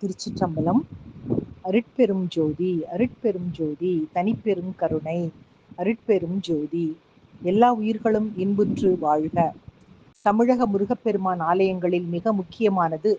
திருச்சிற்றம்பலம். அருட்பெரும் ஜோதி அருட்பெரும் ஜோதி தனிப்பெரும் கருணை அருட்பெரும் ஜோதி எல்லா உயிர்களும் இன்புற்று வாழ்க. தமிழக முருகப்பெருமான் ஆலயங்களில் மிக முக்கியமானது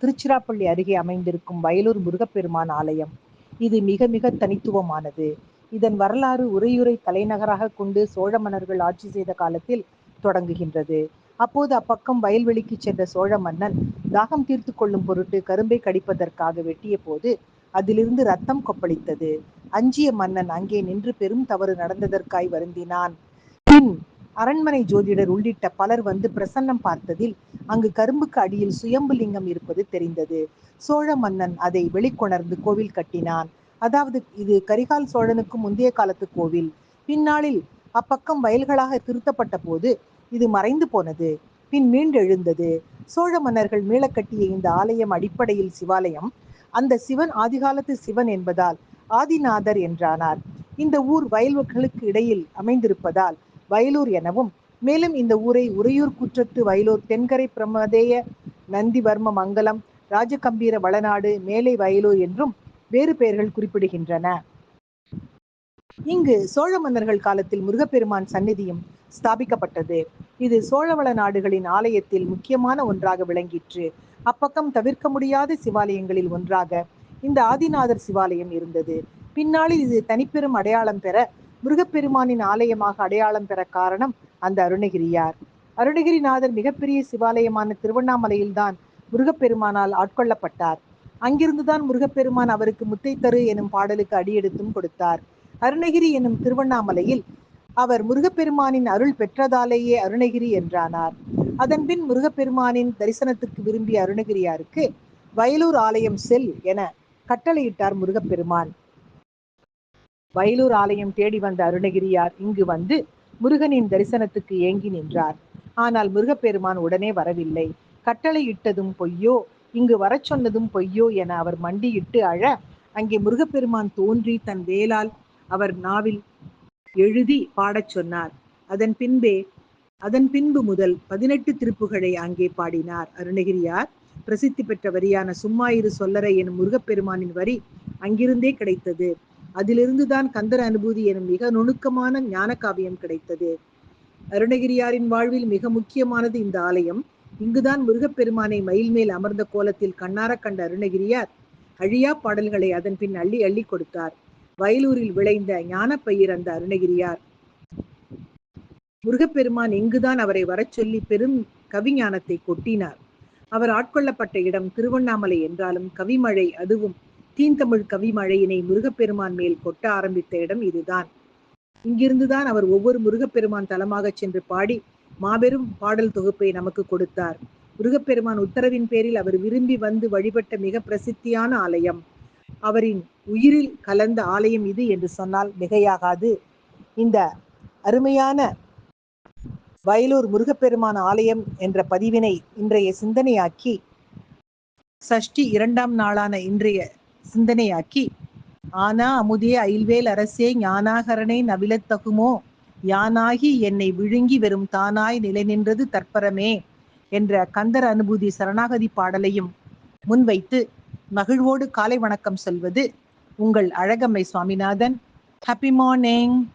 திருச்சிராப்பள்ளி அருகே அமைந்திருக்கும் வயலூர் முருகப்பெருமான் ஆலயம். இது மிக மிக தனித்துவமானது. இதன் வரலாறு உறையுறை தலைநகராக கொண்டு சோழ மன்னர்கள் ஆட்சி செய்த காலத்தில் தொடங்குகின்றது. அப்போது அப்பக்கம் வயல்வெளிக்கு சென்ற சோழ மன்னன் தாகம் தீர்த்து கொள்ளும் பொருட்டு கரும்பை கடிப்பதற்காக வெட்டிய போது அதிலிருந்து ரத்தம் கொப்பளித்தது. அஞ்சிய மன்னன் அங்கே நின்று பெரும் தவறு நடந்ததற்காய் வருந்தினான். பின் அரண்மனை ஜோதிடர் உள்ளிட்ட பலர் வந்து பிரசன்னம் பார்த்ததில் அங்கு கரும்புக்கு அடியில் சுயம்பு லிங்கம் இருப்பது தெரிந்தது. சோழ மன்னன் அதை வெளிக்கொணர்ந்து கோவில் கட்டினான். அதாவது இது கரிகால் சோழனுக்கு முந்தைய காலத்து கோவில். பின்னாளில் அப்பக்கம் வயல்களாக திருத்தப்பட்ட போது இது மறைந்து போனது. பின் மீண்டெழுந்தது சோழ மன்னர்கள் மீளக்கட்டிய இந்த ஆலயம் அடிப்படையில் சிவாலயம். அந்த சிவன் ஆதிகாலத்து சிவன் என்பதால் ஆதிநாதர் என்றானார். இந்த ஊர் வயல்களுக்கு இடையில் அமைந்திருப்பதால் வயலூர் எனவும் மேலும் இந்த ஊரை உறையூர் குற்றத்து வயலூர் தென்கரை பிரமதேய நந்திவர்ம மங்கலம் ராஜகம்பீர வளநாடு மேலை வயலூர் என்றும் வேறு பெயர்கள் குறிப்பிடுகின்றன. இங்கு சோழ மன்னர்கள் காலத்தில் முருகப்பெருமான் சந்நிதியும் ஸ்தாபிக்கப்பட்டது. இது சோழவள நாடுகளின் ஆலயத்தில் முக்கியமான ஒன்றாக விளங்கிற்று. அப்பக்கம் தவிர்க்க முடியாத சிவாலயங்களில் ஒன்றாக இந்த ஆதிநாதர் சிவாலயம் இருந்தது. பின்னாளில் இது தனிப்பெரும் அடையாளம் பெற முருகப்பெருமானின் ஆலயமாக அடையாளம் பெற காரணம் அந்த அருணகிரியார். அருணகிரிநாதர் மிகப்பெரிய சிவாலயமான திருவண்ணாமலையில்தான் முருகப்பெருமானால் ஆட்கொள்ளப்பட்டார். அங்கிருந்துதான் முருகப்பெருமான் அவருக்கு முத்தை தரு எனும் பாடலுக்கு அடியெடுத்தும் கொடுத்தார். அருணகிரி எனும் திருவண்ணாமலையில் அவர் முருகப்பெருமானின் அருள் பெற்றதாலேயே அருணகிரி என்றானார். அதன்பின் முருகப்பெருமானின் தரிசனத்துக்கு விரும்பிய அருணகிரியாருக்கு வயலூர் ஆலயம் செல் என கட்டளையிட்டார் முருகப்பெருமான். வயலூர் ஆலயம் தேடி வந்த அருணகிரியார் இங்கு வந்து முருகனின் தரிசனத்துக்கு ஏங்கி நின்றார். ஆனால் முருகப்பெருமான் உடனே வரவில்லை. கட்டளையிட்டதும் பொய்யோ இங்கு வரச் சொன்னதும் பொய்யோ என அவர் மண்டியிட்டு அழ அங்கே முருகப்பெருமான் தோன்றி தன் வேலால் அவர் நாவில் எழுதி பாடச் சொன்னார். அதன் பின்பே அதன் பின்பு முதல் பதினெட்டு திருப்புகளை அங்கே பாடினார். அருணகிரியார் பிரசித்தி பெற்ற வரியான சும்மாயிரு சொல்லறை எனும் முருகப்பெருமானின் வரி அங்கிருந்தே கிடைத்தது. அதிலிருந்துதான் கந்தர் அனுபூதி எனும் மிக நுணுக்கமான ஞான காவியம் கிடைத்தது. அருணகிரியாரின் வாழ்வில் மிக முக்கியமானது இந்த ஆலயம். இங்குதான் முருகப்பெருமானை மயில் மேல் அமர்ந்த கோலத்தில் கண்ணார கண்ட அருணகிரியார் அழியா பாடல்களை அதன் பின் அள்ளி அள்ளி கொடுத்தார். வயலூரில் விளைந்த ஞானப்பயிர் அந்த அருணகிரியார். முருகப்பெருமான் இங்குதான் அவரை வரச் சொல்லி பெரும் கவிஞானத்தை கொட்டினார். அவர் ஆட்கொள்ளப்பட்ட இடம் திருவண்ணாமலை என்றாலும் கவிமழை அதுவும் தீந்தமிழ் கவிமழையினை முருகப்பெருமான் மேல் கொட்ட ஆரம்பித்த இடம் இதுதான். இங்கிருந்துதான் அவர் ஒவ்வொரு முருகப்பெருமான் தலமாக சென்று பாடி மாபெரும் பாடல் தொகுப்பை நமக்கு கொடுத்தார். முருகப்பெருமான் உத்தரவின் பேரில் அவர் விரும்பி வந்து வழிபட்ட மிக பிரசித்தியான ஆலயம். அவரின் உயிரில் கலந்த ஆலயம் இது என்று சொன்னால் மிகையாகாது. இந்த அருமையான வயலூர் முருகப்பெருமான் ஆலயம் என்ற பதிவினை இன்றைய சிந்தனையாக்கி சஷ்டி இரண்டாம் நாளான இன்றைய சிந்தனையாக்கி ஆனா அமுதே அயில்வேல் அரசே ஞானாகரனை நவிலத்தகுமோ யானாகி என்னை விழுங்கி வெறும் தானாய் நிலை நின்றது தற்பரமே என்ற கந்தர் அனுபூதி சரணாகதி பாடலையும் முன்வைத்து மகிழ்வோடு காலை வணக்கம் சொல்வது உங்கள் அழகம்மை சுவாமிநாதன். Happy morning